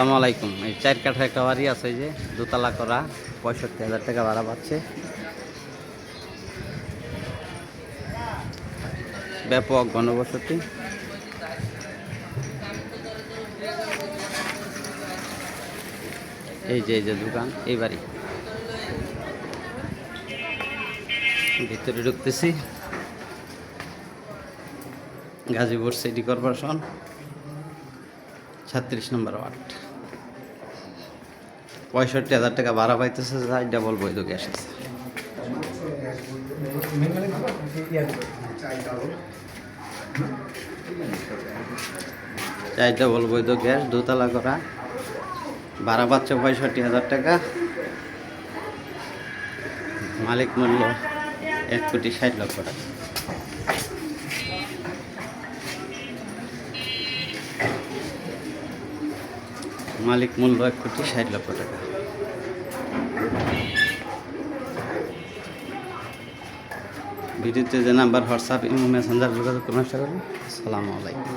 আসসালামু আলাইকুম। এই চার কাঠা একটা বাড়ি আছে যে, দোতলা করা, পঁয়ষট্টি হাজার টাকা ভাড়া পাচ্ছে। ব্যাপক ঘনবসতি এই যে এই যে দোকান, এই বাড়ি। ভিতরে ঢুকতেছি। গাজীপুর সিটি কর্পোরেশন, ছত্রিশ নম্বর ওয়ার্ড। পঁয়ষট্টি হাজার টাকা ভাড়া পাইতেছে ডাবল বৈধ গ্যাস আছে। চার ডাবল বৈধ গ্যাস দোতলা করা। ভাড়া পাচ্ছে পঁয়ষট্টি হাজার টাকা। মালিক মূল্য এক কোটি ষাট লক্ষ টাকা। মালিক মূল্য এক কোটি ষাট লক্ষ টাকা। ভিডিওতে যে নাম্বার, হোয়াটসঅ্যাপ, ইমো, মেসেঞ্জার যোগাযোগ করুন আসসালামু আলাইকুম।